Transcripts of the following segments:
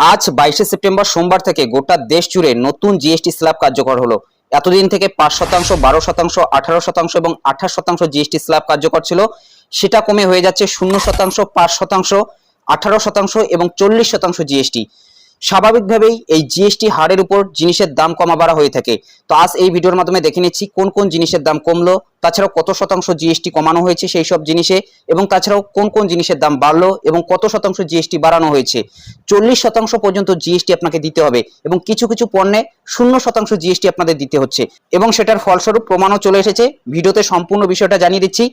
আজ বাইশে সেপ্টেম্বর সোমবার থেকে গোটা দেশ জুড়ে নতুন জিএসটি স্ল্যাব কার্যকর হলো। এতদিন থেকে পাঁচ শতাংশ, বারো শতাংশ, আঠারো শতাংশ এবং আঠাশ শতাংশ জিএসটি স্ল্যাব কার্যকর ছিল। সেটা কমে হয়ে যাচ্ছে শূন্য শতাংশ, পাঁচ শতাংশ, আঠারো শতাংশ এবং চল্লিশ শতাংশ জিএসটি স্বাভাবিকভাবেই এই জিএসটি হারের উপর জিনিসের দাম কমা বাড়া হয়ে থাকে। তো আজ এই ভিডিওর মাধ্যমে দেখে নিচ্ছি কোন কোন জিনিসের দাম কমলো, তাছাড়াও কত শতাংশ জিএসটি কমানো হয়েছে সেই সব জিনিসে, এবং তাছাড়াও কোন কোন জিনিসের দাম বাড়লো, এবং কত শতাংশ জিএসটি বাড়ানো হয়েছে। চল্লিশ শতাংশ পর্যন্ত জিএসটি আপনাকে দিতে হবে, এবং কিছু কিছু পণ্যে শূন্য শতাংশ জিএসটি আপনাদের দিতে হচ্ছে। এবং সেটার ফলস্বরূপ প্রমাণও চলে এসেছে, ভিডিওতে সম্পূর্ণ বিষয়টা জানিয়ে দিচ্ছি।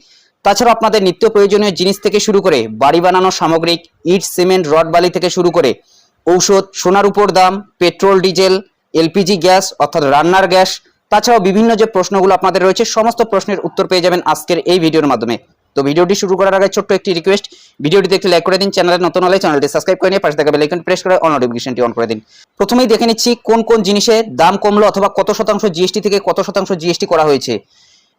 তাছাড়া আপনাদের নিত্য প্রয়োজনীয় জিনিস থেকে শুরু করে বাড়ি বানানোর সামগ্রিক, ইট, সিমেন্ট, রড বালি থেকে শুরু করে ঔষধ, সোনার উপর দাম, পেট্রোল, ডিজেল, এলপিজি গ্যাস অর্থাৎ রান্নার গ্যাস, তাছাড়াও বিভিন্ন যে প্রশ্নগুলো আপনাদের রয়েছে, সমস্ত প্রশ্নের উত্তর পেয়ে যাবেন আজকের এই ভিডিওর মাধ্যমে। তো ভিডিওটি শুরু করার আগে ছোট্ট একটি রিকোয়েস্ট ভিডিওটি দেখতে লাইক করে দিন, চ্যানেলে নতুন হলে চ্যানেলটি সাবস্ক্রাইব করে নিয়ে পাশে থাকা বেল আইকন প্রেস করে অন নোটিফিকেশনটি অন করে দিন। প্রথমেই দেখে নিচ্ছি কোন কোন জিনিসের দাম কমলো অথবা কত শতাংশ জিএসটি থেকে কত শতাংশ জিএসটি করা হয়েছে।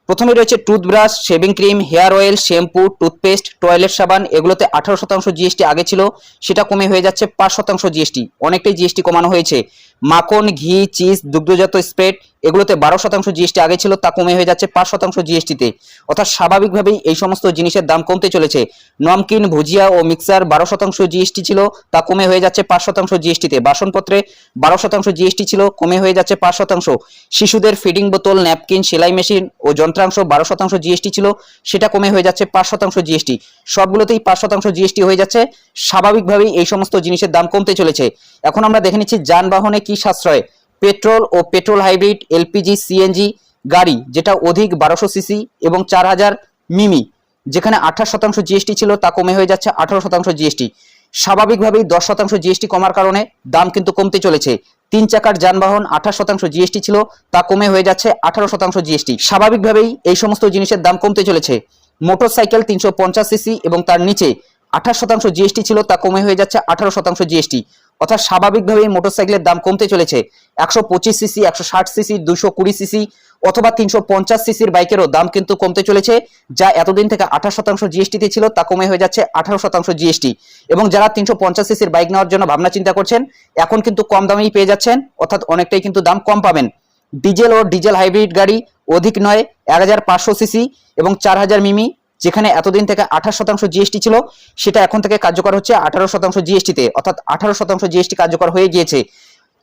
প্রথমে রয়েছে toothbrush shaving cream hair oil shampoo toothpaste toilet সাবান, এগুলোতে আঠারো শতাংশ জিএসটি আগে ছিল, সেটা কমে হয়ে যাচ্ছে পাঁচ শতাংশ জিএসটি অনেকটাই জিএসটি কমানো হয়েছে। মাখন, ঘি চিজ দুগ্ধজাত স্প্রেড এগুলোতে বারো শতাংশ জিএসটি আগে ছিল, তা কমে হয়ে যাচ্ছে পাঁচ শতাংশ জিএসটিতে অর্থাৎ স্বাভাবিকভাবেই এই সমস্ত জিনিসের দাম কমতে চলেছে। নমকিন ভুজিয়া ও মিক্সার বারো শতাংশ জিএসটি ছিল, তা কমে হয়ে যাচ্ছে পাঁচ শতাংশ জিএসটিতে বাসনপত্রে বারো শতাংশ জিএসটি ছিল, কমে হয়ে যাচ্ছে পাঁচ শতাংশ। শিশুদের ফিডিং বোতল ন্যাপকিন সেলাই মেশিন ও যন্ত্রাংশ বারো শতাংশ জিএসটি ছিল, সেটা কমে হয়ে যাচ্ছে পাঁচ শতাংশ জিএসটি সবগুলোতেই পাঁচ শতাংশ জিএসটি হয়ে যাচ্ছে। স্বাভাবিকভাবেই এই সমস্ত জিনিসের দাম কমতে চলেছে। এখন আমরা দেখে নিচ্ছি যানবাহনে কি সাশ্রয়। পেট্রোল ও পেট্রোল হাইব্রিড এলপিজি সিএনজি গাড়ি, যেটা অধিক বারোশো সিসি এবং চার হাজার মিমি, যেখানে আঠাশ শতাংশ জিএসটি ছিল, তা কমে হয়ে যাচ্ছে আঠারো শতাংশ জিএসটি। স্বাভাবিকভাবেই দশ শতাংশ জিএসটি কমার কারণে দাম কিন্তু কমতে চলেছে। তিন চাকার যানবাহন আঠাশ শতাংশ জিএসটি ছিল, তা কমে হয়ে যাচ্ছে আঠারো শতাংশ জিএসটি। স্বাভাবিকভাবেই এই সমস্ত জিনিসের দাম কমতে চলেছে। মোটরসাইকেল তিনশো পঞ্চাশ সিসি এবং তার নিচে আঠাশ শতাংশ জিএসটি ছিল, তা কমে হয়ে যাচ্ছে আঠারো শতাংশ জিএসটি। অর্থাৎ স্বাভাবিকভাবেই মোটরসাইকেলের দাম কমতে চলেছে। একশো পঁচিশ সিসি একশো ষাট সিসি দুশো কুড়ি সিসি অথবা তিনশো পঞ্চাশ সিসির বাইকেরও দাম কিন্তু কমতে চলেছে, যা এতদিন থেকে আঠাশ শতাংশ জিএসটিতে ছিল, তা কমে হয়ে যাচ্ছে আঠারো শতাংশ জিএসটি এবং যারা তিনশো পঞ্চাশ সিসির বাইক নেওয়ার জন্য ভাবনা চিন্তা করছেন, এখন কিন্তু কম দামেই পেয়ে যাচ্ছেন, অর্থাৎ অনেকটাই কিন্তু দাম কম পাবেন। ডিজেল ও ডিজেল হাইব্রিড গাড়ি অধিক নয়, এক হাজার পাঁচশো সিসি এবং চার হাজার মিমি যেখানে এতদিন থেকে আঠাশ শতাংশ জিএসটি ছিল, সেটা এখন থেকে কার্যকর হচ্ছে আঠারো শতাংশ জিএসটিতে অর্থাৎ আঠারো শতাংশ জিএসটি কার্যকর হয়ে গিয়েছে।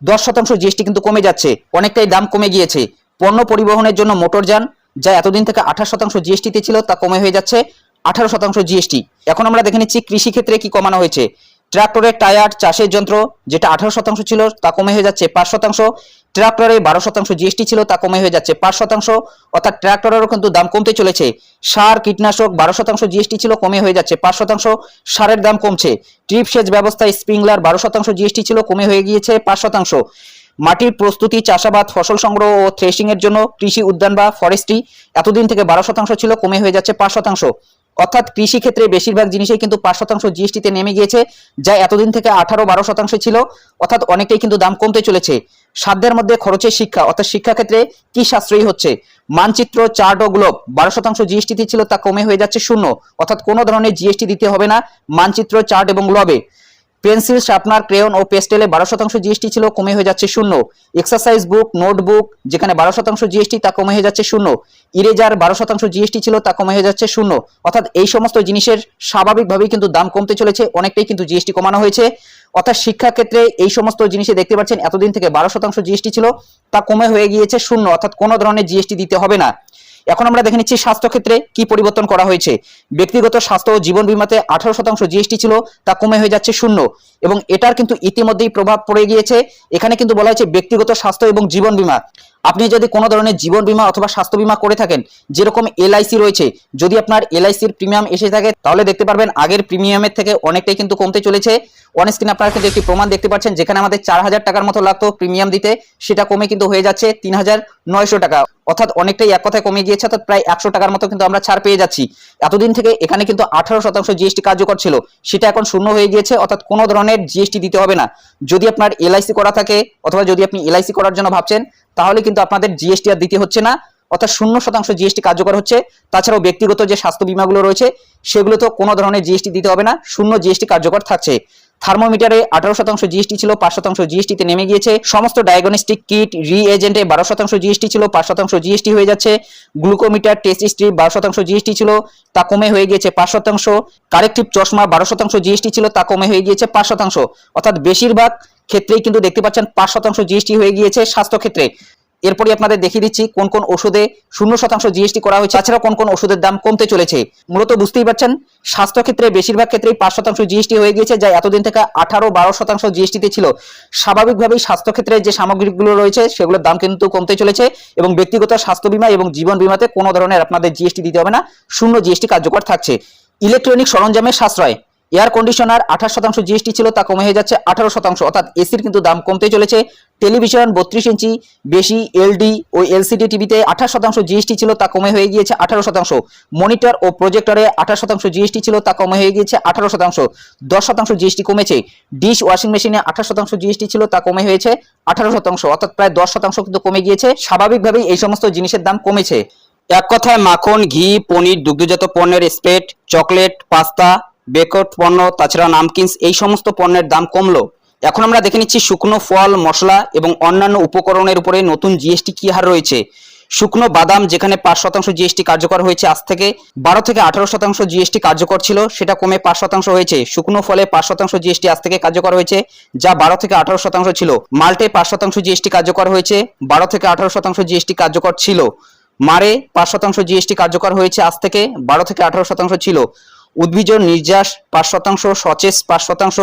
দশ শতাংশ জিএসটি কিন্তু কমে যাচ্ছে, অনেকটাই দাম কমে গিয়েছে। পণ্য পরিবহনের জন্য মোটরযান যা এতদিন থেকে আঠাশ শতাংশ জিএসটিতে ছিল, তা কমে হয়ে যাচ্ছে আঠারো শতাংশ জিএসটি এখন আমরা দেখে নিচ্ছি কৃষি ক্ষেত্রে কি কমানো হয়েছে। ট্রাক্টরের টায়ার, চাষের যন্ত্র, যেটা আঠারো শতাংশ ছিল, তা কমে হয়ে যাচ্ছে পাঁচ শতাংশ। ট্রাক্টরে বারো শতাংশ জিএসটি ছিল, তা কমে হয়ে যাচ্ছে। পাঁচ শতাংশ, অর্থাৎ ট্রাক্টরেরও কিন্তু দাম কমতে চলেছে। সার, কীটনাশক বারো শতাংশ জিএসটি ছিল, কমে হয়ে যাচ্ছে। পাঁচ শতাংশ, সারের দাম কমছে। ট্রিপ সেচ ব্যবস্থায় স্প্রিংলার বারো শতাংশ জিএসটি ছিল, কমে হয়ে গিয়েছে পাঁচ শতাংশ। মাটির প্রস্তুতি, চাষাবাদ, ফসল সংগ্রহ ও থ্রেশিং এর জন্য কৃষি উদ্যান বা ফরেস্ট্রি এতদিন থেকে বারো শতাংশ ছিল, কমে হয়ে যাচ্ছে পাঁচ শতাংশ। অর্থাৎ কৃষি ক্ষেত্রে বেশিরভাগ জিনিসই কিন্তু পাঁচ শতাংশ জিএসটিতে নেমে গিয়েছে, যা এতদিন থেকে আঠারো বারো শতাংশ ছিল। অর্থাৎ অনেকটাই কিন্তু দাম কমতে চলেছে। সাধ্যের মধ্যে খরচে শিক্ষা, অর্থাৎ শিক্ষা ক্ষেত্রে কি সাশ্রয়ী হচ্ছে? মানচিত্র, চার্ট ও গ্লোব, বারো শতাংশ জিএসটি ছিল তা কমে হয়ে যাচ্ছে শূন্য। অর্থাৎ কোনো ধরনের জিএসটি দিতে হবে না মানচিত্র, চার্ট এবং গ্লোবে। পেন্সিল শার্পনার, ক্রেয়ন ও পেস্টেলে বারো শতাংশ জিএসটি ছিল, কমে হয়ে যাচ্ছে শূন্য। এক্সারসাইজ বুক নোটবুক যেখানে বারো শতাংশ জিএসটি তা কমে হয়ে যাচ্ছে শূন্য। ইরেজার বারো শতাংশ জিএসটি ছিল, তা কমে হয়ে যাচ্ছে শূন্য। অর্থাৎ এই সমস্ত জিনিসের স্বাভাবিকভাবেই কিন্তু দাম কমতে চলেছে, অনেকটাই কিন্তু জিএসটি কমানো হয়েছে। অর্থাৎ শিক্ষা ক্ষেত্রে এই সমস্ত জিনিসে দেখতে পাচ্ছেন, এতদিন থেকে বারো শতাংশ জিএসটি ছিল, তা কমে হয়ে গিয়েছে শূন্য। অর্থাৎ কোনো ধরনের জিএসটি দিতে হবে না। এখন আমরা দেখে নিচ্ছি স্বাস্থ্য ক্ষেত্রে কি পরিবর্তন করা হয়েছে। ব্যক্তিগত স্বাস্থ্য ও জীবন বিমাতে আঠারো শতাংশ জিএসটি ছিল, তা কমে হয়ে যাচ্ছে শূন্য। এবং এটার কিন্তু ইতিমধ্যেই প্রভাব পড়ে গিয়েছে। এখানে কিন্তু বলা হয়েছে ব্যক্তিগত স্বাস্থ্য এবং জীবন বীমা। আপনি যদি কোনো ধরনের জীবন বীমা অথবা স্বাস্থ্য বীমা করে থাকেন, যেরকম এলআইসি রয়েছে, যদি আপনার এলআইসির প্রিমিয়াম এসে থাকে, তাহলে দেখতে পারবেন আগের প্রিমিয়ামের থেকে অনেকটাই কিন্তু কমতে চলেছে। অন স্ক্রিন আপনারা কিন্তু একটি প্রমাণ দেখতে পাচ্ছেন, যেখানে আমাদের চার হাজার টাকার মতো লাগতো প্রিমিয়াম দিতে। সেটা কমে কিন্তু হয়ে যাচ্ছে তিন হাজার নয়শো টাকা। অর্থাৎ অনেকটাই এক কথায় কমে গিয়েছে, অর্থাৎ প্রায় একশো টাকার মতো কিন্তু আমরা ছাড় পেয়ে যাচ্ছি। এতদিন থেকে এখানে কিন্তু আঠারো শতাংশ জিএসটি কার্যকর ছিল। সেটা এখন শূন্য হয়ে গিয়েছে, অর্থাৎ কোনো ধরনের জিএসটি দিতে হবে না। যদি আপনার এলআইসি করা থাকে, অথবা যদি আপনি এলআইসি করার জন্য ভাবছেন তাহলে কিন্তু আপনাদের জিএসটি আর দিতে হচ্ছে না অর্থাৎ শূন্য শতাংশ জিএসটি কার্যকর হচ্ছে তাছাড়াও ব্যক্তিগত যে স্বাস্থ্য বিমাগুলো রয়েছে সেগুলো তো কোনো ধরনের জিএসটি দিতে হবে না শূন্য জিএসটি কার্যকর থাকছে থার্মোমিটারে আঠারো শতাংশ জিএসটি ছিল পাঁচ শতাংশ জিএসটিতে নেমে গিয়েছে সমস্ত ডায়াগনস্টিক কিট রি এজেন্টে বারো শতাংশ জিএসটি ছিল পাঁচ শতাংশ জিএসটি হয়ে যাচ্ছে গ্লুকোমিটার টেস্ট স্ট্রিপ বারো শতাংশ জিএসটি ছিল তা কমে হয়ে গিয়েছে পাঁচ শতাংশ কারেক্টিভ চশমা বারো শতাংশ জিএসটি ছিল তা কমে হয়ে গিয়েছে পাঁচ শতাংশ অর্থাৎ বেশিরভাগ ক্ষেত্রেই কিন্তু দেখতে পাচ্ছেন পাঁচ শতাংশ জিএসটি হয়ে গিয়েছে স্বাস্থ্য ক্ষেত্রে। এরপরই আপনাদের দেখিয়ে দিচ্ছি কোন কোন ওষুধে শূন্য শতাংশ জিএসটি করা হয়েছে তাছাড়া কোন কোন ওষুধের দাম কমতে চলেছে। মূলত বুঝতেই পারছেন, স্বাস্থ্য ক্ষেত্রে বেশিরভাগ ক্ষেত্রেই পাঁচ শতাংশ জিএসটি হয়ে গিয়েছে, যা এতদিন থেকে আঠারো বারো শতাংশ জিএসটিতে ছিল। স্বাভাবিকভাবেই স্বাস্থ্য ক্ষেত্রে যে সামগ্রীগুলো রয়েছে, সেগুলোর দাম কিন্তু কমতে চলেছে এবং ব্যক্তিগত স্বাস্থ্য বীমা এবং জীবন বীমাতে কোনো ধরনের আপনাদের জিএসটি দিতে হবে না, শূন্য জিএসটি কার্যকর থাকছে। ইলেকট্রনিক সরঞ্জামের সাশ্রয়। এয়ার কন্ডিশনার আঠাশ শতাংশ জিএসটি ছিল, তা কমে হয়ে যাচ্ছে আঠারো শতাংশ। অর্থাৎ এসির কিন্তু দাম কমতে চলেছে। টেলিভিশন বত্রিশ ইঞ্চি, বেশি এলডি ও এলসিডি টিভিতে আঠাশ শতাংশ জিএসটি ছিল, তা কমে হয়ে গিয়েছে আঠারো শতাংশ। মনিটর ও প্রজেক্টরে আঠাশ শতাংশ জিএসটি ছিল, তা কমে হয়ে গিয়েছে আঠারো শতাংশ। দশ শতাংশ জিএসটি কমেছে। ডিশ ওয়াশিং মেশিনে আঠাশ শতাংশ জিএসটি ছিল, তা কমে হয়েছে আঠারো শতাংশ। অর্থাৎ প্রায় দশ শতাংশ কিন্তু কমে গিয়েছে। স্বাভাবিকভাবেই এই সমস্ত জিনিসের দাম কমেছে। এক কথায় মাখন, ঘি, পনির, দুগ্ধজাত পণ্যের স্প্রেড, চকলেট, পাস্তা বেকট পণ্য, তাছাড়া নামকিন্স, এই সমস্ত পণ্যের দাম কমলো। এখন আমরা দেখে নিচ্ছি শুকনো ফল, মশলা এবং অন্যান্য উপকরণের উপরে নতুন জিএসটি কি হার রয়েছে। শুকনো বাদাম, যেখানে পাঁচ শতাংশ জিএসটি কার্যকর হয়েছে আজ থেকে, বারো থেকে আঠারো শতাংশ জিএসটি কার্যকর ছিল, সেটা কমে পাঁচ শতাংশ হয়েছে। শুকনো ফলে পাঁচ শতাংশ জিএসটি আজ থেকে কার্যকর হয়েছে, যা বারো থেকে আঠারো শতাংশ ছিল। মাল্টে পাঁচ শতাংশ জিএসটি কার্যকর হয়েছে, বারো থেকে আঠারো শতাংশ জিএসটি কার্যকর ছিল। মারে পাঁচ শতাংশ জিএসটি কার্যকর হয়েছে আজ থেকে, বারো থেকে আঠারো শতাংশ ছিল। উদ্ভিজ নির্যাস পাঁচ শতাংশ, সচেস পাঁচ শতাংশ,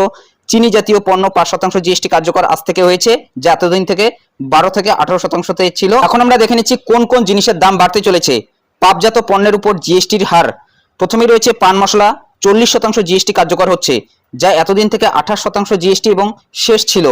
চিনি জাতীয় পণ্য পাঁচ শতাংশ জিএসটি কার্যকর আজ থেকে হয়েছে, যা এতদিন থেকে বারো থেকে আঠারো শতাংশতে ছিল। এখন আমরা দেখে নিচ্ছি কোন কোন জিনিসের দাম বাড়তে চলেছে। পাপজাত পণ্যের উপর জিএসটির হার। প্রথমে রয়েছে পান মশলা, চল্লিশ শতাংশ জিএসটি কার্যকর হচ্ছে, যা এতদিন থেকে আঠাশ শতাংশ জিএসটি এবং শেষ ছিল।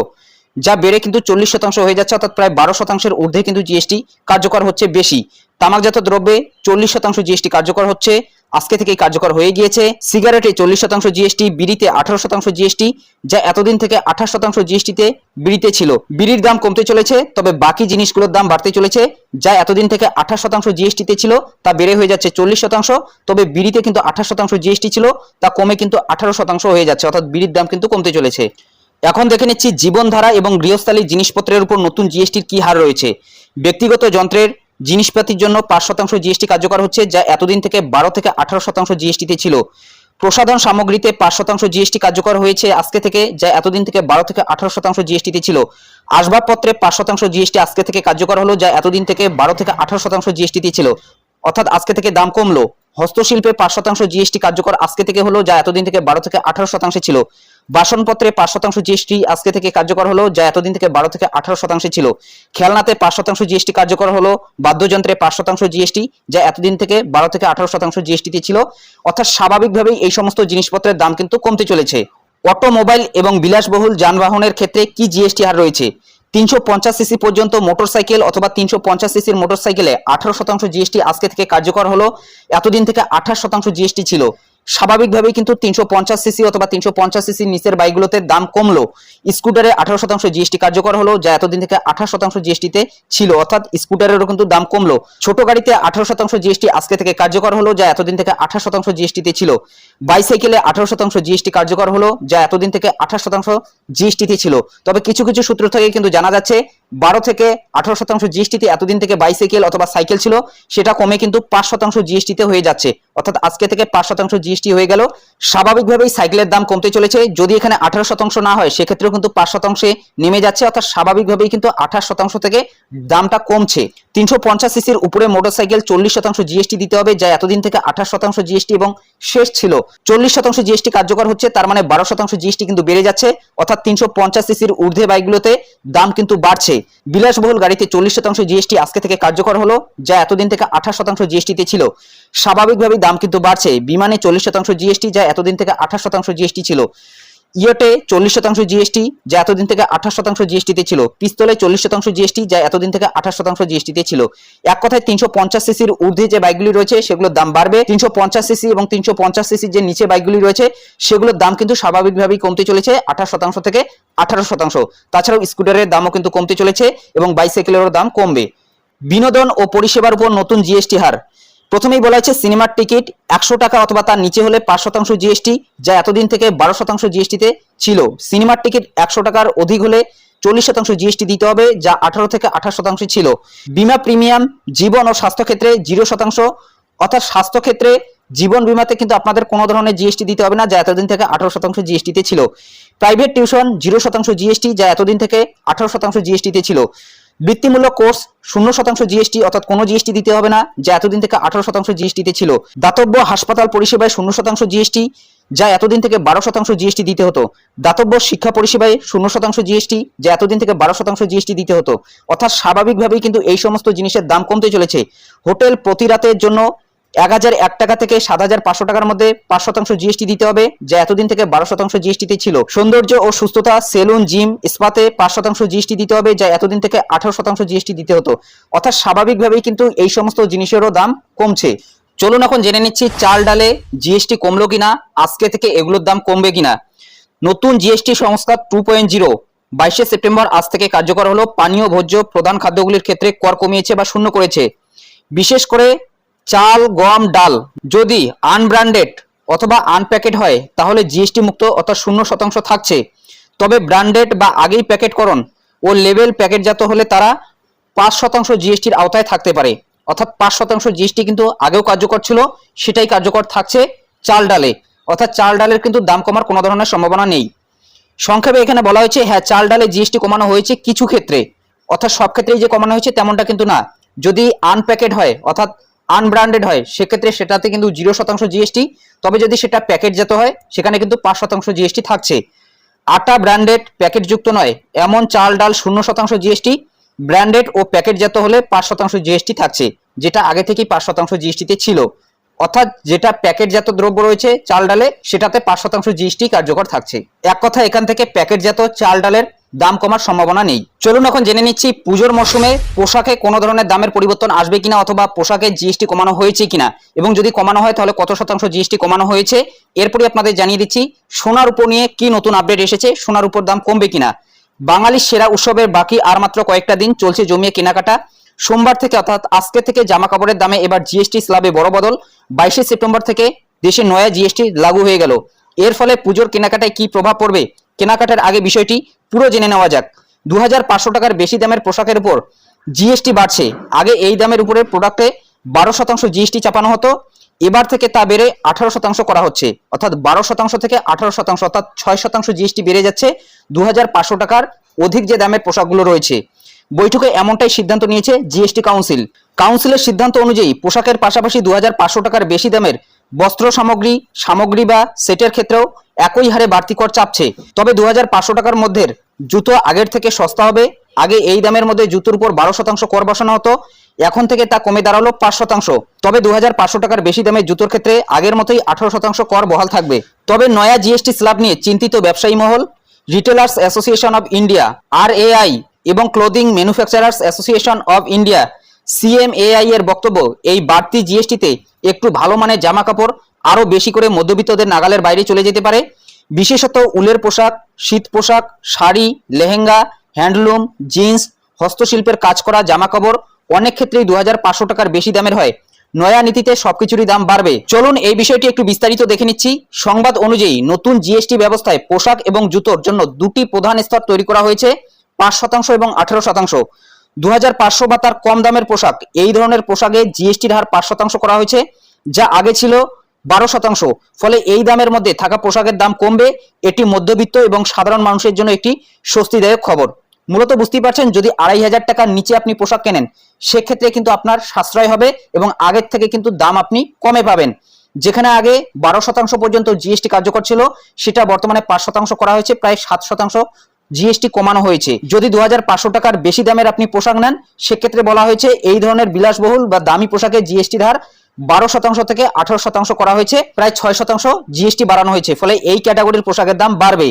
যা বেড়ে কিন্তু চল্লিশ শতাংশ হয়ে যাচ্ছে, অর্থাৎ প্রায় বারো শতাংশের ঊর্ধ্বে কিন্তু জিএসটি কার্যকর হচ্ছে বেশি। তামাকজাত দ্রব্যে চল্লিশ শতাংশ জিএসটি কার্যকর হচ্ছে, আজকে থেকেই কার্যকর হয়ে গিয়েছে। সিগারেটে চল্লিশ শতাংশ জিএসটি, বিড়িতে আঠারো শতাংশ জিএসটি, যা এতদিন থেকে আঠাশ শতাংশ জিএসটিতে বিড়িতে ছিল। বিড়ির দাম কমতে চলেছে, তবে বাকি জিনিসগুলোর দাম বাড়তে চলেছে, যা এতদিন থেকে আঠাশ শতাংশ জিএসটিতে ছিল, তা বেড়ে হয়ে যাচ্ছে চল্লিশ শতাংশ। তবে বিড়িতে কিন্তু আঠাশ শতাংশ জিএসটি ছিল, তা কমে কিন্তু আঠারো শতাংশ হয়ে যাচ্ছে, অর্থাৎ বিড়ির দাম কিন্তু কমতে চলেছে। এখন দেখে নিচ্ছি জীবনধারা এবং গৃহস্থালী জিনিসপত্রের উপর নতুন জিএসটির কি হার রয়েছে। ব্যক্তিগত যন্ত্রের জিনিসপাতির জন্য পাঁচ শতাংশ জিএসটি কার্যকর হচ্ছে, যা এতদিন থেকে বারো থেকে আঠারো শতাংশ জিএসটিতে ছিল। প্রসাধন সামগ্রীতে পাঁচ শতাংশ জিএসটি কার্যকর হয়েছে আজকে থেকে, যা এতদিন থেকে বারো থেকে আঠারো শতাংশ জিএসটিতে ছিল। আসবাবপত্রে পাঁচ শতাংশ জিএসটি আজকে থেকে কার্যকর হলো, যা এতদিন থেকে বারো থেকে আঠারো শতাংশ জিএসটিতে ছিল। অর্থাৎ আজকে থেকে দাম কমলো। হস্তশিল্পে পাঁচ শতাংশ জিএসটি কার্যকর আজকে থেকে হলো, যা এতদিন থেকে বারো থেকে আঠারো শতাংশে ছিল। বাসনপত্রে পাঁচ শতাংশ জিএসটি আজকে থেকে কার্যকর হলো, যা এতদিন থেকে বারো থেকে আঠারো শতাংশে ছিল। খেলনাতে পাঁচ শতাংশ জিএসটি কার্যকর হলো, বাদ্যযন্ত্রে পাঁচ শতাংশ জিএসটি, যা এতদিন থেকে বারো থেকে আঠারো শতাংশ জিএসটিতে ছিল। অর্থাৎ স্বাভাবিকভাবেই এই সমস্ত জিনিসপত্রের দাম কিন্তু কমতে চলেছে। অটোমোবাইল এবং বিলাসবহুল যানবাহনের ক্ষেত্রে কি জিএসটি হার রয়েছে? তিনশো পঞ্চাশ সিসি পর্যন্ত মোটরসাইকেল অথবা তিনশো পঞ্চাশ সিসির মোটরসাইকেলে আঠারো শতাংশ জিএসটি আজকে থেকে কার্যকর হলো, এতদিন থেকে আঠাশ শতাংশ জিএসটি ছিল। স্বাভাবিকভাবেই কিন্তু তিনশো পঞ্চাশ সিসি অথবা তিনশো পঞ্চাশ সিসির নিচের বাইকগুলোতে দাম কমলো। স্কুটারে আঠারো শতাংশ জিএসটি কার্যকর হলো, যা এতদিন থেকে আঠাশ শতাংশ জিএসটিতে ছিল। অর্থাৎ স্কুটারেরও কিন্তু দাম কমলো। ছোট গাড়িতে আঠারো শতাংশ জিএসটি আজকে থেকে কার্যকর হলো, যা এতদিন থেকে আঠাশ শতাংশ জিএসটিতে ছিল। বাইসাইকেলে আঠারো শতাংশ জিএসটি কার্যকর হলো, যা এতদিন থেকে আঠাশ শতাংশ জিএসটিতে ছিল। তবে কিছু কিছু সূত্র থেকে কিন্তু জানা যাচ্ছে বারো থেকে আঠারো শতাংশ জিএসটিতে এতদিন থেকে বাইসাইকেল অথবা সাইকেল ছিল, সেটা কমে কিন্তু পাঁচ শতাংশ জিএসটিতে হয়ে যাচ্ছে। অর্থাৎ আজকে থেকে পাঁচ শতাংশ জিএসটি হয়ে গেল। স্বাভাবিকভাবেই সাইকেলের দাম কমতে চলেছে। যদি এখানে আঠারো শতাংশ না হয়, সেক্ষেত্রেও কিন্তু পাঁচ শতাংশে নেমে যাচ্ছে। অর্থাৎ স্বাভাবিকভাবেই কিন্তু আঠাশ শতাংশ থেকে দামটা কমছে। তিনশো পঞ্চাশ সিসির উপরে মোটরসাইকেল চল্লিশ শতাংশ জিএসটি দিতে হবে, যা এতদিন থেকে আঠাশ শতাংশ জিএসটি এবং শেষ ছিল। চল্লিশ শতাংশ জিএসটি কার্যকর হচ্ছে, তার মানে বারো শতাংশ জিএসটি কিন্তু বেড়ে যাচ্ছে। অর্থাৎ তিনশো পঞ্চাশ সিসির ঊর্ধ্বে বাইকগুলোতে দাম কিন্তু বাড়ছে। বিলাসবহুল গাড়িতে চল্লিশ শতাংশ জিএসটি আজকে থেকে কার্যকর হলো, যা এতদিন থেকে আঠাশ শতাংশ জিএসটিতে ছিল। স্বাভাবিকভাবেই দাম কিন্তু বাড়ছে। বিমানে চল্লিশ শতাংশ জিএসটি যা এতদিন থেকে আঠাশ শতাংশ জিএসটি ছিল। ইয়েটে চল্লিশ শতাংশ জিএসটি যা এতদিন থেকে আঠাশ শতাংশ জিএসটিতে ছিল। পিস্তলে চল্লিশ শতাংশ জিএসটি যা এতদিন থেকে আঠাশ শতাংশ জিএসটিতে ছিল। এক কথায় তিনশো পঞ্চাশ সিসির ঊর্ধ্বে যে বাইকগুলি রয়েছে, সেগুলোর দাম বাড়বে। তিনশো পঞ্চাশ সিসি এবং তিনশো পঞ্চাশ সিসির যে নিচে বাইকগুলি রয়েছে, সেগুলোর দাম কিন্তু স্বাভাবিকভাবেই কমতে চলেছে আঠাশ শতাংশ থেকে আঠারো শতাংশ। তাছাড়াও স্কুটারের দামও কিন্তু কমতে চলেছে এবং বাইসাইকেলেরও দাম কমবে। বিনোদন ও পরিষেবার উপর নতুন জিএসটি হার। প্রথমেই বলা হয়েছে, সিনেমার টিকিট একশো টাকা অথবা তার নিচে হলে পাঁচ শতাংশ জিএসটি যা এতদিন থেকে বারো শতাংশ জিএসটিতে ছিল। সিনেমার টিকিট একশো টাকার অধিক হলে চল্লিশ শতাংশ জিএসটি দিতে হবে, যা আঠারো থেকে আঠাশ শতাংশ ছিল। বিমা প্রিমিয়াম, জীবন ও স্বাস্থ্য ক্ষেত্রে জিরো শতাংশ, অর্থাৎ স্বাস্থ্য ক্ষেত্রে জীবন বিমাতে কিন্তু আপনাদের কোনো ধরনের জিএসটি দিতে হবে না, যা এতদিন থেকে আঠারো শতাংশ জিএসটিতে ছিল। প্রাইভেট টিউশন জিরো শতাংশ জিএসটি যা এতদিন থেকে আঠারো শতাংশ জিএসটিতে ছিল। বৃত্তিমূলক কোর্স শূন্য শতাংশ জিএসটি অর্থাৎ কোনো জিএসটি দিতে হবে না, যা এতদিন থেকে আঠারো শতাংশ জিএসটিতে ছিল। দাতব্য হাসপাতাল পরিষেবায় শূন্য শতাংশ জিএসটি যা এতদিন থেকে বারো শতাংশ জিএসটি দিতে হতো। দাতব্য শিক্ষা পরিষেবায় শূন্য শতাংশ জিএসটি যা এতদিন থেকে বারো শতাংশ জিএসটি দিতে হতো। অর্থাৎ স্বাভাবিকভাবেই কিন্তু এই সমস্ত জিনিসের দাম কমতে চলেছে। হোটেল প্রতি রাতের জন্য এক হাজার এক টাকা থেকে সাত হাজার পাঁচশো টাকার মধ্যে পাঁচ শতাংশ জিএসটি দিতে হবে, যা এতদিন থেকে বারো শতাংশ জিএসটিতে ছিল। সৌন্দর্য ও সুস্থতা, সেলুন, জিম ইস্পাতে পাঁচ শতাংশ জিএসটি দিতে হবে, যা এতদিন থেকে আঠারো শতাংশ জিএসটি দিতে হতো। অর্থাৎ স্বাভাবিকভাবেই কিন্তু এই সমস্ত জিনিসেরও দাম কমছে। চলুন এখন জেনে নিচ্ছি চাল ডালে জিএসটি কমলো কিনা, আজকে থেকে এগুলোর দাম কমবে কিনা। নতুন জিএসটি সংস্কার টু পয়েন্ট জিরো, বাইশে সেপ্টেম্বর আজ থেকে কার্যকর হলো। পানীয় ভোজ্য প্রধান খাদ্যগুলির ক্ষেত্রে কর কমিয়েছে বা শূন্য করেছে। বিশেষ করে চাল, গম, ডাল যদি আনব্র্যান্ডেড অথবা আনপ্যাকেট হয়, তাহলে জিএসটি মুক্ত অর্থাৎ শূন্য শতাংশ থাকছে। তবে ব্র্যান্ডেড বা আগেই প্যাকেটকরণ ও লেভেল প্যাকেটজাত হলে তারা পাঁচ শতাংশ জিএসটির আওতায় থাকতে পারে। অর্থাৎ পাঁচ শতাংশ জিএসটি কিন্তু আগেও কার্যকর ছিল, সেটাই কার্যকর থাকছে চাল ডালে। অর্থাৎ চাল ডালের কিন্তু দাম কমার কোনো ধরনের সম্ভাবনা নেই। সংক্ষেপে এখানে বলা হয়েছে হ্যাঁ চাল ডালে জিএসটি কমানো হয়েছে কিছু ক্ষেত্রে। অর্থাৎ সব ক্ষেত্রেই যে কমানো হয়েছে তেমনটা কিন্তু না। যদি আনপ্যাকেট হয়, অর্থাৎ আনব্র্যান্ডেড হয়, সেক্ষেত্রে সেটাতে কিন্তু জিরো শতাংশ জিএসটি তবে যদি সেটা প্যাকেটজাত হয়, সেখানে কিন্তু পাঁচ শতাংশ জিএসটি থাকছে। আটা ব্র্যান্ডেড প্যাকেটযুক্ত নয়, এমন চাল ডাল শূন্য শতাংশ জিএসটি ব্র্যান্ডেড ও প্যাকেটজাত হলে পাঁচ শতাংশ জিএসটি থাকছে, যেটা আগে থেকেই পাঁচ শতাংশ জিএসটিতে ছিল। অর্থাৎ যেটা প্যাকেটজাত দ্রব্য রয়েছে চাল ডালে, সেটাতে পাঁচ শতাংশ জিএসটি কার্যকর থাকছে। এক কথা এখান থেকে প্যাকেটজাত চাল ডালের দাম কমার সম্ভাবনা নেই। চলুন এখন জেনে নিচ্ছি পুজোর মরশুমে পোশাকে কোনো ধরনের দামের পরিবর্তন আসবে কিনা অথবা পোশাকে জিএসটি কমানো হয়েছে কিনা। এবং যদি কমানো হয়, তাহলে কত শতাংশ জিএসটি কমানো হয়েছে? এরপরই আপনাদের জানিয়ে দিচ্ছি, সোনার উপর নিয়ে কি নতুন আপডেট এসেছে, সোনার উপর দাম কমবে কিনা? বাঙালির সেরা উৎসবের বাকি আর মাত্র কয়েকটা দিন চলছে জমিয়ে কেনাকাটা। সোমবার থেকে অর্থাৎ আজকে থেকে জামা কাপড়ের দামে এবার জিএসটি স্ল্যাবে বড় বদল। বাইশে সেপ্টেম্বর থেকে দেশে নয়া জিএসটি লাগু হয়ে গেল। এর ফলে পুজোর কেনাকাটায় কি প্রভাব পড়বে? কেনাকাটার আগে বিষয়টি পুরো জেনে নেওয়া যাক। দু হাজার পাঁচশো টাকার বেশি দামের পোশাকের উপর জিএসটি বাড়ছে। আগে এই দামের উপরে প্রোডাক্টে বারো শতাংশ জিএসটি চাপানো হতো। এবার থেকে তা বেড়ে আঠারো শতাংশ করা হচ্ছে। অর্থাৎ বারো শতাংশ থেকে আঠারো শতাংশ, অর্থাৎ ছয় শতাংশ জিএসটি বেড়ে যাচ্ছে। দু হাজার পাঁচশো টাকার অধিক যে দামের পোশাকগুলো রয়েছে বৈঠকে এমনটাই সিদ্ধান্ত নিয়েছে জিএসটি কাউন্সিল কাউন্সিলের সিদ্ধান্ত অনুযায়ী পোশাকের পাশাপাশি দুহাজার পাঁচশো টাকার বেশি দামের বস্ত্র সামগ্রী সামগ্রী বা সেটের ক্ষেত্রেও একই হারে বাড়তি কর চাপছে। তবে দু হাজার পাঁচশো টাকার মধ্যে জুতো আগের থেকে সস্তা হবে। আগে এই দামের মধ্যে জুতোর উপর বারো শতাংশ কর বসানো হতো। এখন থেকে তা কমে দাঁড়াল পাঁচ শতাংশ। তবে দু হাজার পাঁচশো টাকার বেশি দামের জুতোর ক্ষেত্রে আগের মতোই আঠারো শতাংশ কর বহাল থাকবে। তবে নয়া জিএসটি স্ল্যাব নিয়ে চিন্তিত ব্যবসায়ী মহল রিটেলার্স অ্যাসোসিয়েশন অব ইন্ডিয়া আর এবং clothing manufacturers association of India CMAI এর বক্তব্য, এই বাড়তি জিএসটিতে একটু ভালো মানের জামা কাপড় আরও বেশি করে মধ্যবিত্তদের নাগালের বাইরে চলে যেতে পারে। বিশেষত উলের পোশাক, শীত পোশাক, শাড়ি, লেহেঙ্গা, হ্যান্ডলুম, জিন্স, হস্তশিল্পের কাজ করা জামা কাপড় অনেক ক্ষেত্রেই দু হাজার পাঁচশো টাকার বেশি দামের হয়। নয়া নীতিতে সবকিছুরই দাম বাড়বে। চলুন এই বিষয়টি একটু বিস্তারিত দেখে নিচ্ছি। সংবাদ অনুযায়ী নতুন জিএসটি ব্যবস্থায় পোশাক এবং জুতোর জন্য দুটি প্রধান স্তর তৈরি করা হয়েছে। পাঁচ শতাংশ এবং আঠারো শতাংশ। দু হাজার পাঁচশো বা তার কম দামের পোশাক, এই ধরনের পোশাকে জিএসটির হার পাঁচ শতাংশ করা হয়েছে, যা আগে ছিল বারো শতাংশ। ফলে এই দামের মধ্যে থাকা পোশাকের দাম কমবে, এটি মধ্যবিত্ত এবং সাধারণ মানুষের জন্য একটি স্বস্তিদায়ক খবর। মূলত বুঝতেই পারছেন, যদি আড়াই হাজার টাকার নিচে আপনি পোশাক কেনেন, সেক্ষেত্রে কিন্তু আপনার সাশ্রয় হবে এবং আগের থেকে কিন্তু দাম আপনি কমে পাবেন। যেখানে আগে বারো শতাংশ পর্যন্ত জিএসটি কার্যকর ছিল, সেটা বর্তমানে পাঁচ শতাংশ করা হয়েছে, প্রায় সাত শতাংশ জিএসটি কমানো হয়েছে। যদি দু হাজার পাঁচশো টাকার বেশি দামের আপনি পোশাক নেন, সেক্ষেত্রে বলা হয়েছে এই ধরনের বিলাসবহুল বা দামি পোশাকের জিএসটি হার বারো শতাংশ থেকে আঠারো শতাংশ করা হয়েছে, প্রায় ছয় শতাংশ জিএসটি বাড়ানো হয়েছে, ফলে এই ক্যাটাগরির পোশাকের দাম বাড়বে।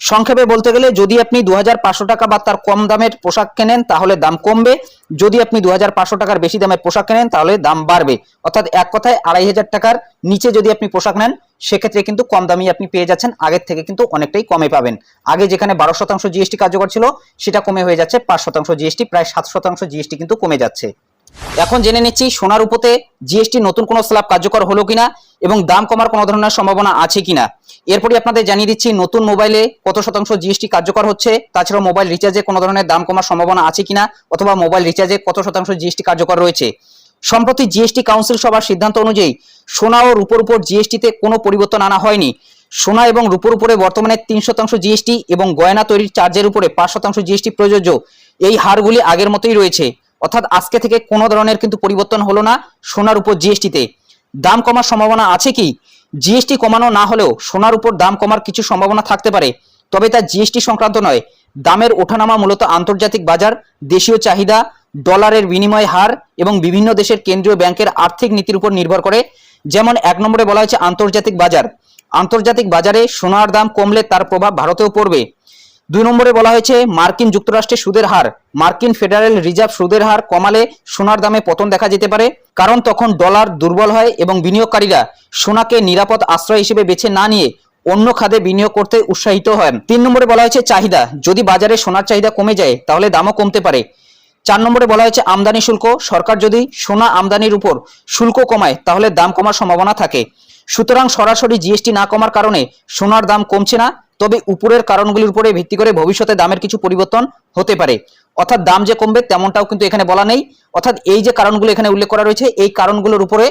সংক্ষেপে বলতে গেলে, যদি আপনি দু হাজার পাঁচশো টাকা বা তার কম দামের পোশাক কেনেন, তাহলে দাম কমবে। যদি আপনি দু হাজার পাঁচশো টাকার বেশি দামের পোশাক কেনেন, তাহলে দাম বাড়বে। অর্থাৎ এক কথায় আড়াই হাজার টাকার নিচে যদি আপনি পোশাক নেন, সেক্ষেত্রে কিন্তু কম দামি আপনি পেয়ে যাচ্ছেন, আগের থেকে কিন্তু অনেকটাই কমে পাবেন। আগে যেখানে বারো শতাংশ জিএসটি কার্যকর ছিল, সেটা কমে হয়ে যাচ্ছে, পাঁচ শতাংশ জিএসটি প্রায় সাত শতাংশ জিএসটি কিন্তু কমে যাচ্ছে। এখন জেনে নিচ্ছি সোনার উপতে জিএসটি নতুন কোনো স্ল্যাব কার্যকর হলো কিনা এবং দাম কমার কোনো ধরনের সম্ভাবনা আছে কিনা। এরপরই আপনাদের জানিয়ে দিচ্ছি, নতুন মোবাইলে কত শতাংশ জিএসটি কার্যকর হচ্ছে তাছাড়া মোবাইল রিচার্জে কোনো ধরনের দাম কমার সম্ভাবনা আছে কিনা, অথবা মোবাইল রিচার্জে কত শতাংশ জিএসটি কার্যকর রয়েছে। সম্প্রতি জিএসটি কাউন্সিল সভার সিদ্ধান্ত অনুযায়ী সোনা ও রূপোর উপর জিএসটিতে কোনো পরিবর্তন আনা হয়নি। সোনা এবং রূপোর উপরে বর্তমানে তিন শতাংশ জিএসটি এবং গয়না তৈরির চার্জের উপরে পাঁচ শতাংশ জিএসটি প্রযোজ্য। এই হারগুলি আগের মতোই রয়েছে। অর্থাৎ আজকে থেকে কোনো ধরনের কিন্তু পরিবর্তন হলো না সোনার উপর জিএসটিতে দাম কমার সম্ভাবনা আছে কি? জিএসটি কমানো না হলেও সোনার উপর দাম কমার কিছু সম্ভাবনা থাকতে পারে। তবে তা জিএসটি সংক্রান্ত নয়। দামের ওঠানামা মূলত আন্তর্জাতিক বাজার, দেশীয় চাহিদা, ডলারের বিনিময় হার এবং বিভিন্ন দেশের কেন্দ্রীয় ব্যাংকের আর্থিক নীতির উপর নির্ভর করে। যেমন এক নম্বরে বলা হয়েছে আন্তর্জাতিক বাজার। আন্তর্জাতিক বাজারে সোনার দাম কমলে তার প্রভাব ভারতেও পড়বে। দুই নম্বরে বলা হয়েছে, মার্কিন যুক্তরাষ্ট্রের সুদের হার, মার্কিন ফেডারেল রিজার্ভ সুদের হার কমালে সোনার দামে পতন দেখা যেতে পারে, কারণ তখন ডলার দুর্বল হয় এবং বিনিয়োগকারীরা সোনাকে নিরাপদ আশ্রয় হিসেবে বেছে না নিয়ে অন্য খাদে বিনিয়োগ করতে উৎসাহিত হন। তিন নম্বরে বলা হয়েছে, চাহিদা, যদি বাজারে সোনার চাহিদা কমে যায়, তাহলে দামও কমতে পারে। চার নম্বরে বলা হয়েছে, আমদানি শুল্ক, সরকার যদি সোনা আমদানির উপর শুল্ক কমায়, তাহলে দাম কমার সম্ভাবনা থাকে। সুতরাং সরাসরি জিএসটি না কমার কারণে সোনার দাম কমছে না তবে উপরের কারণগুলির উপরে ভিত্তি করে ভবিষ্যতে দামের কিছু পরিবর্তন হতে পারে। অর্থাৎ দাম যে কমবে তেমনটাও কিন্তু এখানে বলা নেই। অর্থাৎ এই যে কারণগুলো এখানে উল্লেখ করা রয়েছে, এই কারণগুলোর উপরে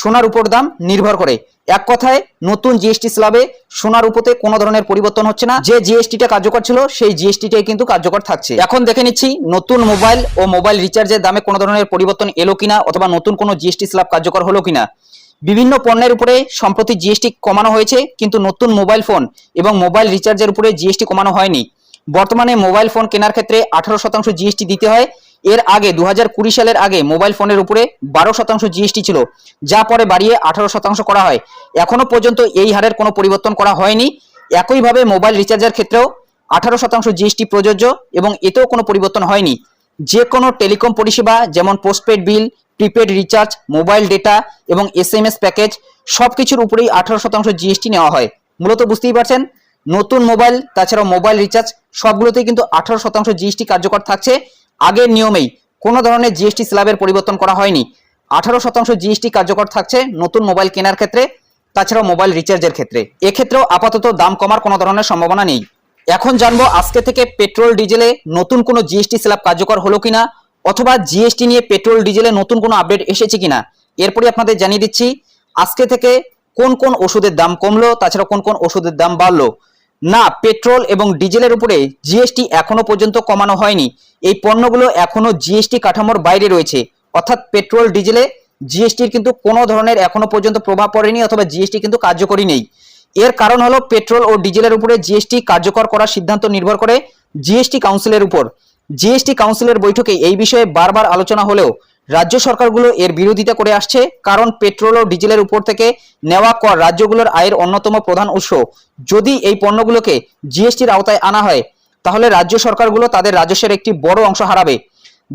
সোনার উপর দাম নির্ভর করে। এক কথায়, নতুন জিএসটি স্ল্যাবে সোনার উপতে কোনো ধরনের পরিবর্তন হচ্ছে না। যে জিএসটিটা কার্যকর ছিল, সেই জিএসটিটাই কিন্তু কার্যকর থাকছে। এখন দেখে নিচ্ছি, নতুন মোবাইল ও মোবাইল রিচার্জের দামে কোনো ধরনের পরিবর্তন এলো কিনা, অথবা নতুন কোনো জিএসটি স্ল্যাব কার্যকর হলো কিনা। বিভিন্ন পণ্যের উপরে সম্প্রতি জিএসটি কমানো হয়েছে, কিন্তু নতুন মোবাইল ফোন এবং মোবাইল রিচার্জের উপরে জিএসটি কমানো হয়নি। বর্তমানে মোবাইল ফোন কেনার ক্ষেত্রে আঠারো শতাংশ জিএসটি দিতে হয়। এর আগে দু হাজার কুড়ি সালের আগে মোবাইল ফোনের উপরে বারো শতাংশ জিএসটি ছিল, যা পরে বাড়িয়ে আঠারো শতাংশ করা হয়। এখনও পর্যন্ত এই হারের কোনো পরিবর্তন করা হয়নি। একইভাবে মোবাইল রিচার্জের ক্ষেত্রেও আঠারো শতাংশ জিএসটি প্রযোজ্য এবং এতেও কোনো পরিবর্তন হয়নি। যে কোনো টেলিকম পরিষেবা, যেমন postpaid bill prepaid recharge mobile data এবং এস এম এস প্যাকেজ সব কিছুর উপরেই আঠারো শতাংশ জিএসটি নেওয়া হয়। মূলত বুঝতেই পারছেন, নতুন মোবাইল তাছাড়াও মোবাইল রিচার্জ সবগুলোতেই কিন্তু আঠারো শতাংশ জিএসটি কার্যকর থাকছে। আগের নিয়মেই কোনো ধরনের জিএসটি স্ল্যাবের পরিবর্তন করা হয়নি। আঠারো শতাংশ জিএসটি কার্যকর থাকছে নতুন মোবাইল কেনার ক্ষেত্রে, তাছাড়াও মোবাইল রিচার্জের ক্ষেত্রে। এক্ষেত্রেও আপাতত দাম কমার কোনো ধরনের সম্ভাবনা নেই। এখন জানব আজকে থেকে পেট্রোল ডিজেলে নতুন কোনো জিএসটি স্ল্যাব কার্যকর হলো কিনা অথবা জিএসটি নিয়ে পেট্রোল, ডিজেলে নতুন কোনো আপডেট এসেছে কিনা এরপরে আপনাদের জানিয়ে দিচ্ছি আজকে থেকে কোন কোন ওষুধের দাম কমলো, তাছাড়া কোন কোন ওষুধের দাম বাড়লো। না, পেট্রোল এবং ডিজেলের উপরে জিএসটি এখনও পর্যন্ত কমানো হয়নি। এই পণ্যগুলো এখনও জিএসটি কাঠামোর বাইরে রয়েছে। অর্থাৎ পেট্রোল, ডিজেলে জিএসটির কিন্তু কোনো ধরনের এখনও পর্যন্ত প্রভাব পড়েনি অথবা জিএসটি কিন্তু কার্যকরী নেই। এর কারণ হলো পেট্রোল ও ডিজেলের উপরে জিএসটি কার্যকর করার সিদ্ধান্ত নির্ভর করে জিএসটি কাউন্সিলের উপর। জিএসটি কাউন্সিলের বৈঠকে এই বিষয়ে বারবার আলোচনা হলেও রাজ্য সরকারগুলো এর বিরোধিতা করে আসছে, কারণ পেট্রোল ও ডিজেলের উপর থেকে নেওয়া কর রাজ্যগুলোর আয়ের অন্যতম প্রধান উৎস। যদি এই পণ্যগুলোকে জিএসটির আওতায় আনা হয়, তাহলে রাজ্য সরকারগুলো তাদের রাজস্বের একটি বড় অংশ হারাবে।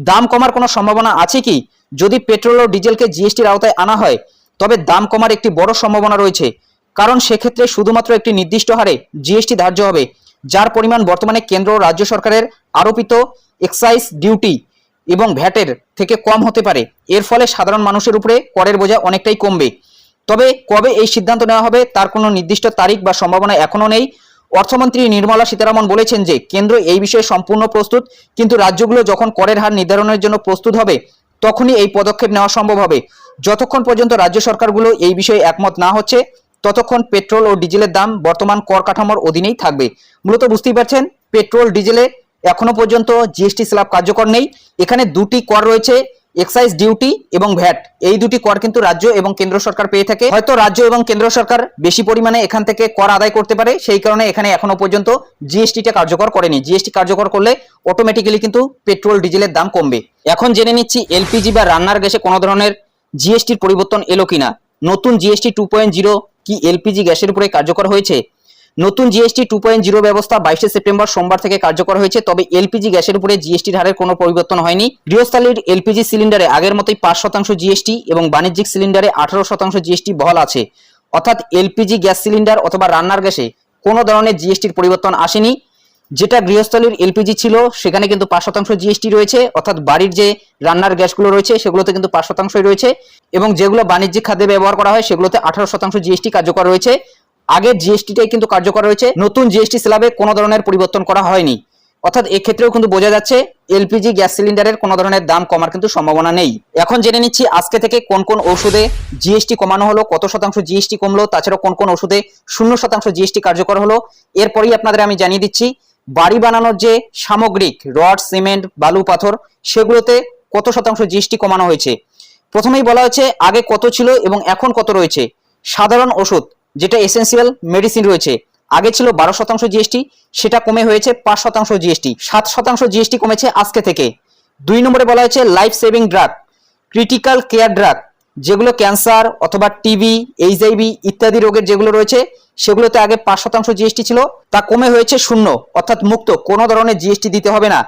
দাম কমার কোনো সম্ভাবনা আছে কি? যদি পেট্রোল ও ডিজেলকে জিএসটির আওতায় আনা হয়, তবে দাম কমার একটি বড় সম্ভাবনা রয়েছে। কারণ সেক্ষেত্রে শুধুমাত্র একটি নির্দিষ্ট হারে জিএসটি ধার্য হবে। যার পরিমাণ বর্তমানে কেন্দ্র ও রাজ্য সরকারের আরোপিত এক্সাইজ ডিউটি এবং ভ্যাটের থেকে কম হতে পারে। এর ফলে সাধারণ মানুষের উপরে করের বোঝা অনেকটাই কমবে। তবে কবে এই সিদ্ধান্ত নেওয়া হবে তার কোনো নির্দিষ্ট তারিখ বা সম্ভাবনা এখনও নেই। অর্থমন্ত্রী নির্মলা সীতারামন বলেছেন যে, কেন্দ্র এই বিষয়ে সম্পূর্ণ প্রস্তুত, কিন্তু রাজ্যগুলো যখন করের হার নির্ধারণের জন্য প্রস্তুত হবে, তখনই এই পদক্ষেপ নেওয়া সম্ভব হবে। যতক্ষণ পর্যন্ত রাজ্য সরকারগুলো এই বিষয়ে একমত না হচ্ছে ততক্ষণ পেট্রোল ও ডিজেলের দাম বর্তমান কর কাঠামোর অধীনেই থাকবে। মূলত বুঝতেই পারছেন, পেট্রোল, ডিজেলে এখনও পর্যন্ত জিএসটি স্ল্যাব কার্যকর নেই। এখানে দুটি কর রয়েছে, এক্সাইজ ডিউটি এবং ভ্যাট। এই দুটি কর কিন্তু রাজ্য এবং কেন্দ্র সরকার পেয়ে থাকে। হয়তো রাজ্য এবং কেন্দ্র সরকার বেশি পরিমাণে এখান থেকে কর আদায় করতে পারে, সেই কারণে এখানে এখনও পর্যন্ত জিএসটিটা কার্যকর করেনি। জিএসটি কার্যকর করলে অটোমেটিক্যালি কিন্তু পেট্রোল, ডিজেলের দাম কমবে। এখন জেনে নিচ্ছি, এলপিজি বা রান্নার গ্যাসে কোনো ধরনের জিএসটির পরিবর্তন এলো কিনা। নতুন জিএসটি টু পয়েন্ট জিরো কি এলপিজি গ্যাসের উপরে কার্যকর হয়েছে? নতুন জিএসটি টু পয়েন্ট জিরো ব্যবস্থা বাইশে সেপ্টেম্বর সোমবার থেকে কার্যকর হয়েছে, তবে এলপিজি গ্যাসের উপরে জিএসটির হারের কোনো পরিবর্তন হয়নি। গৃহস্থালীর এলপিজি সিলিন্ডারে আগের মতোই পাঁচ শতাংশ জিএসটি এবং বাণিজ্যিক সিলিন্ডারে আঠারো শতাংশ জিএসটি বহাল আছে। অর্থাৎ এলপিজি গ্যাস সিলিন্ডার অথবা রান্নার গ্যাসে কোনো ধরনের জিএসটির পরিবর্তন আসেনি। যেটা গৃহস্থলীর এলপিজি ছিল, সেখানে কিন্তু পাঁচ শতাংশ জিএসটি রয়েছে, অর্থাৎ বাড়ির যে রান্নার গ্যাসগুলো রয়েছে, সেগুলোতে কিন্তু পাঁচ শতাংশই রয়েছে এবং যেগুলো বাণিজ্যিক খাদ্যে ব্যবহার করা হয়, সেগুলোতে আঠারো শতাংশ জিএসটি কার্যকর রয়েছে। আগের জিএসটিটাই কিন্তু কার্যকর রয়েছে, নতুন জিএসটি স্ল্যাবে কোনো ধরনের পরিবর্তন করা হয়নি। অর্থাৎ এক্ষেত্রেও কিন্তু বোঝা যাচ্ছে, এলপিজি গ্যাস সিলিন্ডারের কোনো ধরনের দাম কমার কিন্তু সম্ভাবনা নেই। এখন জেনে নিচ্ছি আজকে থেকে কোন কোন ওষুধে জিএসটি কমানো হলো, কত শতাংশ জিএসটি কমলো তাছাড়া কোন কোন ওষুধে শূন্য শতাংশ জিএসটি কার্যকর হলো। এরপরই আপনাদের আমি জানিয়ে দিচ্ছি বাড়ি বানানোর যে সামগ্রিক রড, সিমেন্ট, বালু, পাথর, সেগুলোতে কত শতাংশ জিএসটি কমানো হয়েছে? প্রথমেই বলা হয়েছে আগে কত ছিল এবং এখন কত রয়েছে? সাধারণ ওষুধ, যেটা এসেন্সিয়াল মেডিসিন রয়েছে, আগে ছিল বারো শতাংশ জিএসটি, সেটা কমে হয়েছে পাঁচ শতাংশ জিএসটি, সাত শতাংশ জিএসটি কমেছে আজকে থেকে। দুই নম্বরে বলা হয়েছে life saving drug critical care drug যেগুলো ক্যান্সার অথবা টিবি, এইচআইভি ইত্যাদি রোগের যেগুলো রয়েছে, সেগুলোতে আগে পাঁচ শতাংশ জিএসটি ছিল, তা কমে হয়েছে শূন্য, অর্থাৎ মুক্ত, কোনো ধরনের জিএসটি দিতে হবে না।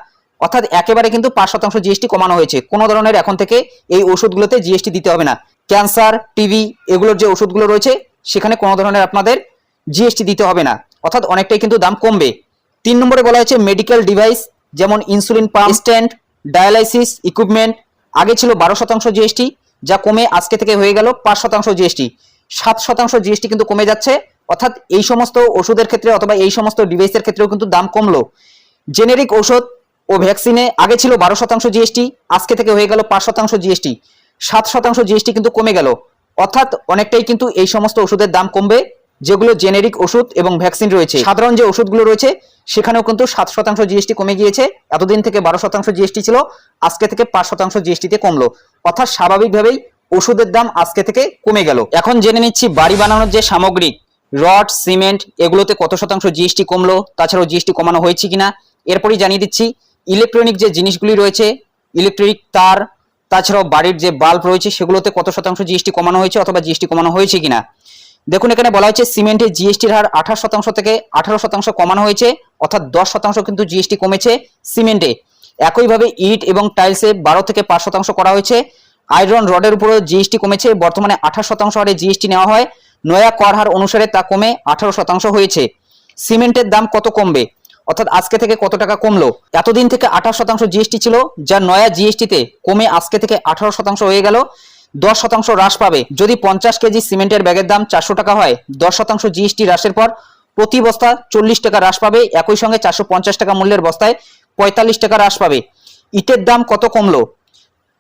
অর্থাৎ একেবারে কিন্তু পাঁচ শতাংশ জিএসটি কমানো হয়েছে, কোনো ধরনের এখন থেকে এই ওষুধগুলোতে জিএসটি দিতে হবে না। ক্যান্সার, টিবি এগুলোর যে ওষুধগুলো রয়েছে, সেখানে কোনো ধরনের আপনাদের জিএসটি দিতে হবে না, অর্থাৎ অনেকটাই কিন্তু দাম কমবে। তিন নম্বরে বলা হয়েছে মেডিকেল ডিভাইস, যেমন insulin pump, stand, dialysis, equipment, আগে ছিল বারো শতাংশ জিএসটি যা কমে আজকে থেকে হয়ে গেল পাঁচ শতাংশ জিএসটি সাত শতাংশ জিএসটি কিন্তু কমে যাচ্ছে, অর্থাৎ এই সমস্ত ওষুধের ক্ষেত্রে অথবা এই সমস্ত ডিভাইসের ক্ষেত্রেও কিন্তু দাম কমলো। জেনেরিক ওষুধ ও ভ্যাকসিনে আগে ছিল বারো শতাংশ জিএসটি আজকে থেকে হয়ে গেল পাঁচ শতাংশ জিএসটি সাত শতাংশ জিএসটি কিন্তু কমে গেল, অর্থাৎ অনেকটাই কিন্তু এই সমস্ত ওষুধের দাম কমবে। যেগুলো জেনেরিক ওষুধ এবং ভ্যাকসিন রয়েছে। সাধারণ যে ওষুধগুলো রয়েছে, সেখানেও কিন্তু সাত শতাংশ জিএসটি কমে গিয়েছে। এতদিন থেকে বারো শতাংশ জিএসটি ছিল, আজকে থেকে পাঁচ শতাংশ জিএসটিতে কমলো। অর্থাৎ স্বাভাবিকভাবেই ওষুধের দাম আজকে থেকে কমে গেল। এখন জেনে নিচ্ছি বাড়ি বানানোর যে সামগ্রিক রড, সিমেন্ট, এগুলোতে কত শতাংশ জিএসটি কমলো, তাছাড়াও জিএসটি কমানো হয়েছে কিনা, এরপরই জানিয়ে দিচ্ছি ইলেকট্রনিক যে জিনিসগুলি রয়েছে ইলেকট্রিক তার, তাছাড়াও বাড়ির যে বাল্ব রয়েছে, সেগুলোতে কত শতাংশ জিএসটি কমানো হয়েছে অথবা জিএসটি কমানো হয়েছে কিনা। দেখুন, এখানে বলা হয়েছে সিমেন্টের জিএসটির হার আঠাশ শতাংশ থেকে আঠারো শতাংশ কমানো হয়েছে, অর্থাৎ দশ শতাংশ কিন্তু জিএসটি কমেছে সিমেন্টে। একইভাবে ইট এবং টাইলসে বারো থেকে পাঁচ শতাংশ করা হয়েছে। আয়রন রডের উপরেও জিএসটি কমেছে, বর্তমানে আঠাশ শতাংশ হারে জিএসটি নেওয়া হয়। নয়া কর হার অনুসারে তা কমে আঠারো শতাংশ হয়েছে। সিমেন্টের দাম কত কমবে? অর্থাৎ আজকে থেকে কত টাকা কমলো? এতদিন থেকে আঠাশ শতাংশ জিএসটি ছিল, যা নয়া জিএসটিতে কমে আজকে থেকে আঠারো শতাংশ হয়ে গেল। দশ শতাংশ হ্রাস পাবে। যদি পঞ্চাশ কেজি সিমেন্টের ব্যাগের দাম চারশো টাকা হয়, দশ শতাংশ জিএসটি হ্রাসের পর প্রতি বস্তা চল্লিশ টাকা হ্রাস পাবে। একই সঙ্গে চারশো পঞ্চাশ টাকা মূল্যের বস্তায় পঁয়তাল্লিশ টাকা হ্রাস পাবে। ইটের দাম কত কমলো?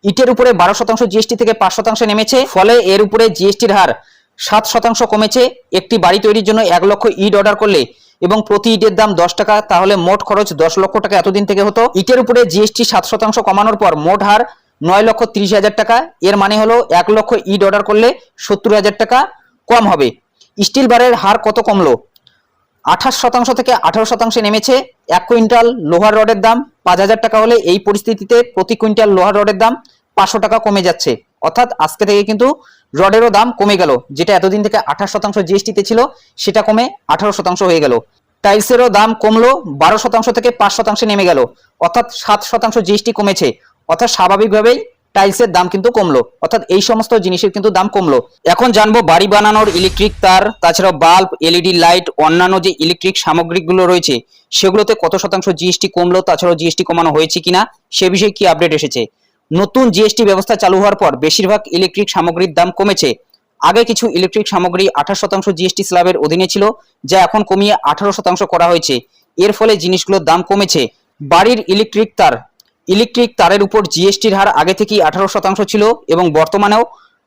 ইটের উপরে বারো শতাংশ জিএসটি থেকে পাঁচ শতাংশে নেমেছে, ফলে এর উপরে জিএসটির হার সাত শতাংশ কমেছে। একটি বাড়ি তৈরির জন্য এক লক্ষ ইট অর্ডার করলে এবং প্রতি ইটের দাম দশ টাকা, তাহলে মোট খরচ দশ লক্ষ টাকা এতদিন থেকে হতো। ইটের উপরে জিএসটি সাত শতাংশ কমানোর পর মোট হার নয় লক্ষ তিরিশ হাজার টাকা। এর মানে হলো এক লক্ষ ইট অর্ডার করলে সত্তর হাজার টাকা কম হবে। স্টিল বারের হার কত কমলো? আঠাশ শতাংশ থেকে আঠারো শতাংশে নেমেছে এক কুইন্টাল লোহার রডের দাম। পাঁচ হাজার টাকা হলে এই পরিস্থিতিতে প্রতি কুইন্টাল লোহার রডের দাম পাঁচশো টাকা কমে যাচ্ছে। অর্থাৎ আজকে থেকে কিন্তু রডেরও দাম কমে গেল। যেটা এতদিন থেকে আঠাশ শতাংশ জিএসটিতে ছিল, সেটা কমে আঠারো শতাংশ হয়ে গেল। টাইলসেরও দাম কমলো, বারো শতাংশ থেকে পাঁচ শতাংশে নেমে গেল। অর্থাৎ সাত শতাংশ জিএসটি কমেছে। অর্থাৎ স্বাভাবিকভাবেই টাইলসের দাম কিন্তু কমলো। অর্থাৎ এই সমস্ত জিনিসের কিন্তু দাম কমলো। এখন জানব বাড়ি বানানোর ইলেকট্রিক তার, তাছাড়াও বাল্ব এলইডি লাইট অন্যান্য যে ইলেকট্রিক সামগ্রীগুলো রয়েছে, সেগুলোতে কত শতাংশ জিএসটি কমলো, তাছাড়াও জিএসটি কমানো হয়েছে কিনা, সে বিষয়ে কি আপডেট এসেছে? নতুন জিএসটি ব্যবস্থা চালু হওয়ার পর বেশিরভাগ ইলেকট্রিক সামগ্রীর দাম কমেছে। আগে কিছু ইলেকট্রিক সামগ্রী আঠাশ শতাংশ জিএসটি স্ল্যাবের অধীনে ছিল, যা এখন কমিয়ে আঠারো শতাংশ করা হয়েছে। এর ফলে জিনিসগুলোর দাম কমেছে। বাড়ির ইলেকট্রিক তার ইলেকট্রিক তারের উপর জিএসটির হার আগে থেকেই আঠারো শতাংশ ছিল এবং বর্তমানেও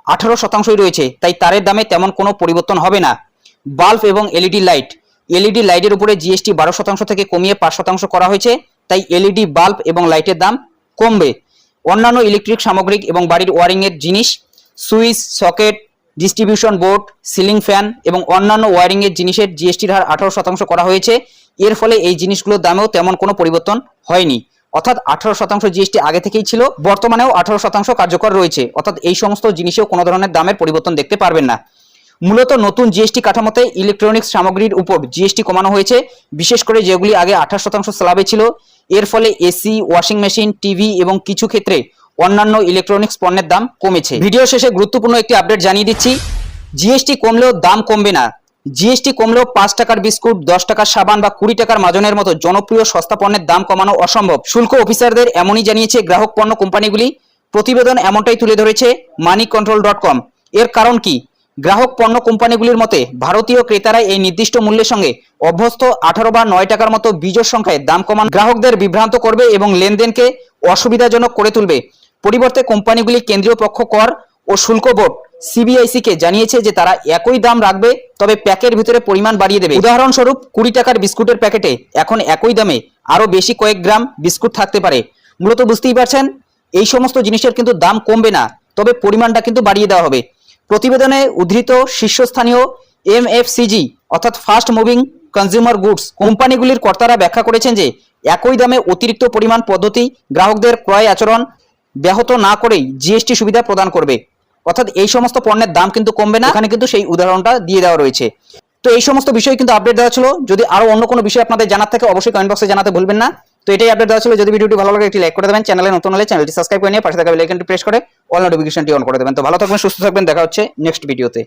আঠারো শতাংশই রয়েছে, তাই তারের দামে তেমন কোনো পরিবর্তন হবে না। বাল্ব এবং এলইডি লাইট। এলইডি লাইটের উপরে জিএসটি বারো শতাংশ থেকে কমিয়ে পাঁচ শতাংশ করা হয়েছে, তাই এলইডি বাল্ব এবং লাইটের দাম কমবে। অন্যান্য ইলেকট্রিক সামগ্রিক এবং বাড়ির ওয়ারিংয়ের জিনিস, switch, socket, distribution board, ceiling fan এবং অন্যান্য ওয়ারিংয়ের জিনিসের জিএসটির হার আঠারো শতাংশ করা হয়েছে। এর ফলে এই জিনিসগুলোর দামেও তেমন কোনো পরিবর্তন হয়নি। অর্থাৎ আঠারো শতাংশ জিএসটি আগে থেকেই ছিল, বর্তমানেও আঠারো শতাংশ কার্যকর রয়েছে। অর্থাৎ এই সমস্ত জিনিসেও কোনো ধরনের দামের পরিবর্তন দেখতে পারবেন না। মূলত নতুন জিএসটি কাঠামোতে ইলেকট্রনিক্স সামগ্রীর উপর জিএসটি কমানো হয়েছে। বিশেষ করে যেগুলি আগে আঠাশ শতাংশ স্ল্যাবে ছিল, এর ফলে এসি ওয়াশিং মেশিন টিভি এবং কিছু ক্ষেত্রে অন্যান্য ইলেকট্রনিক্স পণ্যের দাম কমেছে। ভিডিও শেষে গুরুত্বপূর্ণ একটি আপডেট জানিয়ে দিচ্ছি। জিএসটি কমলেও দাম কমবে না। জিএসটি কমলেও পাঁচ টাকার বিস্কুট, দশ টাকার সাবান বা কুড়ি টাকার মাজনের মতো জনপ্রিয় সস্তা পণ্যের দাম কমানো অসম্ভব। শুল্ক অফিসারদের এমনই জানিয়েছে গ্রাহক পণ্য কোম্পানিগুলি। প্রতিবেদন এমনটাই তুলে ধরেছে মানি কন্ট্রোল ডট কম এর কারণ কি? গ্রাহক পণ্য কোম্পানিগুলির মতে, ভারতীয় ক্রেতারা এই নির্দিষ্ট মূল্যের সঙ্গে অভ্যস্ত আঠারো বা নয় টাকার মতো বিজোড় সংখ্যায় দাম কমান গ্রাহকদের বিভ্রান্ত করবে এবং লেনদেনকে অসুবিধাজনক করে তুলবে। পরিবর্তে কোম্পানিগুলি কেন্দ্রীয় পক্ষ কর ও শুল্ক বোর্ড সিবিআইসি কে জানিয়েছে যে তারা একই দাম রাখবে, তবে প্যাকের ভিতরে পরিমাণ বাড়িয়ে দেবে। উদাহরণস্বরূপ, কুড়ি টাকার বিস্কুটের প্যাকেটে এখন একই দামে আরও বেশি কয়েক গ্রাম বিস্কুট থাকতে পারে। মূলত বুঝতেই পারছেন, এই সমস্ত জিনিসের কিন্তু দাম কমবে না, তবে পরিমাণটা কিন্তু বাড়িয়ে দেওয়া হবে। প্রতিবেদনে উদ্ধৃত শীর্ষস্থানীয় এমএফসিজি, অর্থাৎ ফাস্ট মুভিং কনজিউমার গুডস কোম্পানিগুলির কর্তারা ব্যাখ্যা করেছেন যে, একই দামে অতিরিক্ত পরিমাণ পদ্ধতি গ্রাহকদের ক্রয় আচরণ ব্যাহত না করেই জিএসটি সুবিধা প্রদান করবে। অর্থাৎ এই সমস্ত পণ্যের দাম কিন্তু কমবে না। এখানে কিন্তু সেই উদাহরণটা দিয়ে দেওয়া রয়েছে। তো এই সমস্ত বিষয় কিন্তু আপডেট দেওয়া ছিল। যদি আরও অন্য কোনো বিষয় আপনাদের জানার থাকে, অবশ্যই কমেন্ট বক্সে জানাতে ভুলবেন না। তো এটাই আপডেট দেওয়া ছিল। যদি ভিডিওটি ভালো লাগে, একটি লাইক করে দেবেন। চ্যানেলে নতুন হলে চ্যানেলটি সাবস্ক্রাইব করে নিয়ে পাশে থাকা বেল আইকনটি প্রেস করে অল নোটিফিকেশনটি অন করে দেবেন। তো ভালো থাকবেন, সুস্থ থাকবেন। দেখা হচ্ছে নেক্সট ভিডিওতে